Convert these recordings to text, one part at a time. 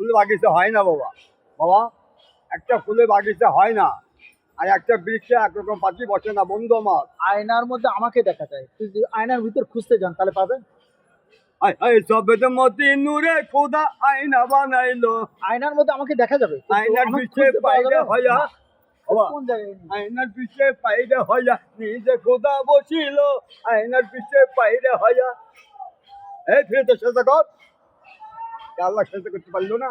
ফুল বাগিচা হয় না বাবা। বাবা একটা ফুলের বাগিচা হয় না। আর একটা বৃক্ষে একরকম পাখি বসে না বন্ধু আমার। আয়নার মধ্যে আমাকে দেখা যায়। তুই যদি আয়নার ভিতর খুঁজতে যান তাহলে পাবেন? আয় আয় সবেদ মতি নূরে খোদা আয়না বানাইলো। আয়নার মধ্যে আমাকে দেখা যাবে? আয়নার পিছে বাইরে আয়নার পিছে নিজে খোদা বসিল। আয়নার পিছে হইয়া এই ফিরে তো সেজা কর আল্লাহ সেজা করতে পারল না।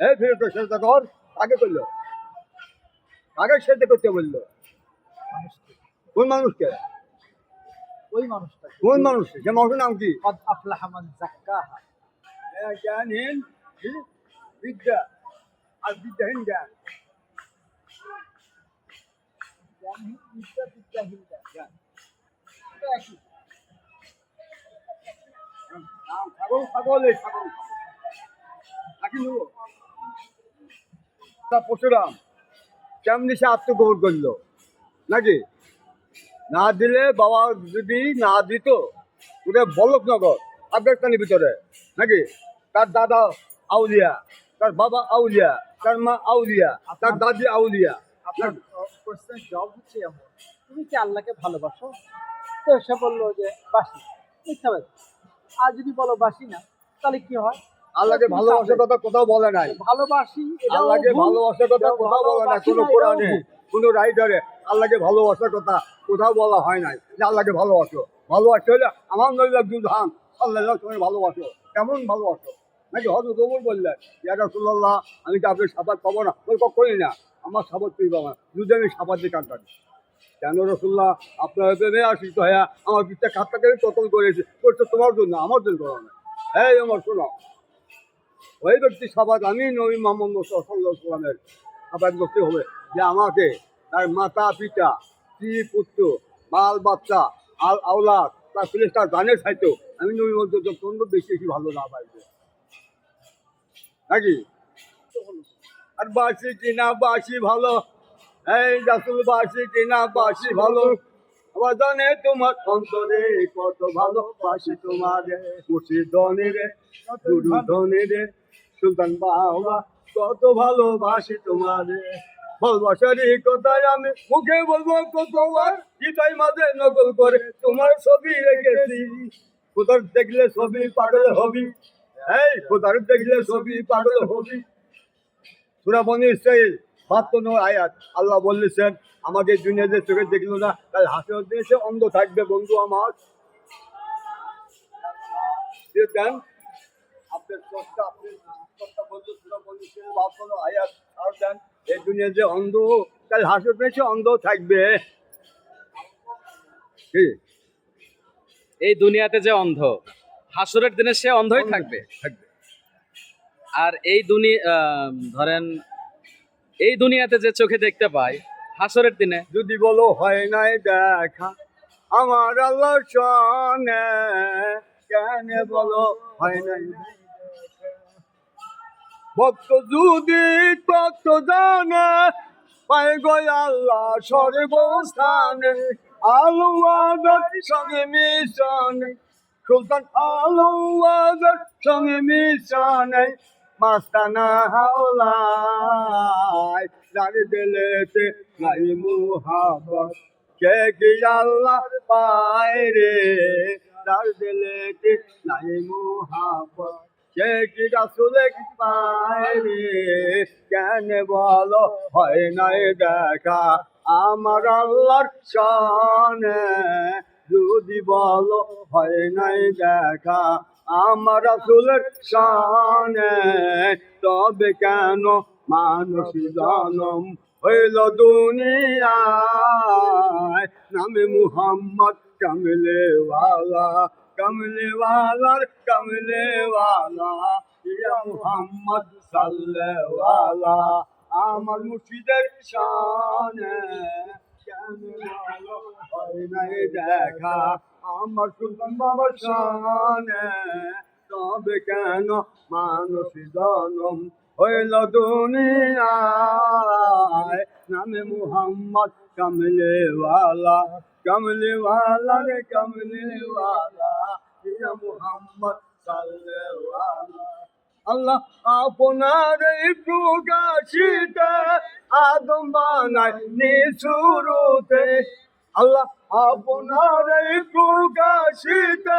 এই ফিরে তো সেজা কর কাকে করল। কাকে সেজা করতে বলল। কোন মানুষকে? ওই মানুষটা কোন মানুষ সে মানুষের নাম কি? কদ আফলাহা মান যাক্কাহা। এ জ্ঞানহীন বিদ্যা আর বিদ্যাহীন জ্ঞান। জ্ঞানহীন বিদ্যা বিদ্যাহীন জ্ঞান। পরশুরাম কেমনি সে আত্মগ্রহণ করল নাকি না দিলে বাবা যদি না দিত ওটা বলকনগর আফগানিস্তানের ভিতরে নাকি তার দাদা আউলিয়া তার বাবা আউলিয়া তার মা আউলিয়া তার দাদি আউলিয়া আপনার জব হচ্ছে তুমি কি আল্লাহকে ভালোবাসো তো সে বলল যে বাসি মিথ্যা আর যদি বলো বাসি না তাহলে কি হয়? আল্লাহকে ভালোবাসার কথা কোথাও বলে নাই। ভালোবাসি আল্লাহকে ভালোবাসার কথা কোথাও বলে না কোনো কোরআনে কোনো রাইটারে আল্লাহকে ভালোবাসার কথা কোথাও বলা হয় নাই যে আল্লাহকে ভালোবাসো। ভালোবাসতে হলে আমার নইলা দুধান আল্লাহ তুমি ভালোবাসো কেমন ভালোবাসো? নাকি হজরত ওমর বললেন ইয়া রাসূলুল্লাহ আমি কি আপনার সাবাত পাবো না? বল কখনই না আমার সাবাত তুই পাবো না। যদি আমি সাবাত দিয়ে কাটতাম কেন রসুল্লাহ? আপনার প্রেমে আসিত হ্যাঁ আমার পিঠটা খাতটা করে কতল করেছে করছে তোমার জন্য, আমার জন্য করো না। এই আমার শোনো। ওই ব্যক্তি সাবাদ আমি নবী মোহাম্মদ সাল্লামের সাবাদ করতে হবে যে আমাকে তার মাতা, পিতা, স্ত্রী, পুত্র, বাল, বাচ্চা, আল, আওলাদ, তার ফিলিস্তার গানের সাহিত্য আমি নবী মধ্যে যতন্ত বেশি বেশি ভালো না পাইবে নাকি? আর বাসি কিনা বাসি ভালো এই রাসুল বাসি কিনা বাসি ভালো? জানে তোমার অন্তরে কত ভালোবাসি তোমারে। ধনে রে গুরু ধনে রে সুলতান বাবা, কত ভালোবাসি তোমারে। ভালোবাসার এই কথাই আমি মুখে বলব, কতবার হৃদয় মাঝে নকল করে তোমার ছবি রেখেছি। কোথার দেখলে ছবি পাগল হবি? এই কোথার দেখলে ছবি পাগল হবি? ইসরাইল বাহাত্তর নম্বর আয়াত। আল্লাহ বললেছেন আমাদের দুনিয়াতে চোখে দেখল না তাই হাসি দিয়েছে অন্ধ থাকবে বন্ধু আমার। দেন আপনার বাহাত্তর আয়াত। আর দেন এই দুনিয়া যে অন্ধ তাই অন্ধ থাকবে। কি? এই দুনিয়াতে যে অন্ধ হাসুরের দিনে সে অন্ধই থাকবে। থাকবে। আর এই দুনিয়া ধরেন এই দুনিয়াতে যে চোখে দেখতে পাই, হাসরের দিনে। যদি বলো, হয় নাই দেখা আমার আল্লাহ সনে কেন বলো, হয় নাই ভক্ত যদি তত্ত্ব জানে পাই গো আল্লাহ সর্বস্থানে। আলু আদর সঙ্গে মিশনে, সুলতান আলু আদর সঙ্গে মিশনে। মাস্তানা হাওলাই দাঁড়িয়ে দিলেতে নাই মুহাবত কে কি আল্লাহ পায় রে দাঁড়িয়ে দিলেতে নাই মুহাবত কে কি রাসুলে পায় রে কেন বলো, হয় নাই দেখা আমার আল্লাহর শানে। যদি বলো, হয় নাই দেখা আমার রাসুলের শানে, তবে কেন মানুষ জনম হইল দুনিয়ায়? নামে মুহাম্মদ কামলেওয়ালা, কামলেওয়ালার কামলেওয়ালা, ইয়া মুহাম্মদ সাল্লেওয়ালা আমার মুর্শিদের শানে। দেখা আমার সুলতান বাবার শানে। তবে কেন মানুষ জনম হইল দুনিয়ায় নামে মুহাম্মদ কামলেওয়ালা কামলেওয়ালা রে, কামলেওয়ালা, ইয়া মুহাম্মদ সাল্লেওয়ালা। আল্লাহ আপনার এই প্রকাশিত আদম বানাই নিশুরুতে আল্লাহ আপনার এই প্রকাশিতে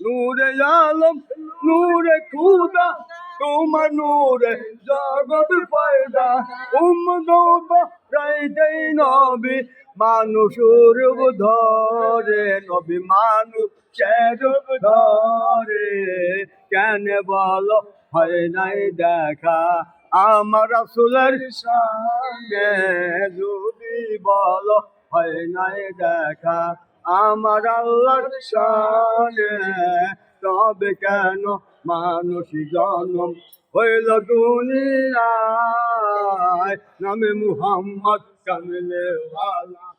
নূরে আলম, নূরে খুদা, তোমার নূরে জগৎ পয়দা উম্মত রাইতেই নবী, মানুষের রূপ ধরে নবী, মানুষের রূপ ধরে। কেন বলো, হয় নাই দেখা, আমার রাসূলের সঙ্গে যদি বলো, হয় নাই দেখা আমার আল্লাহর সঙ্গে তবে কেন মানুষ জন্ম হইল দুনিয়ায়? নামে মুহাম্মদ কামলে ওয়ালা।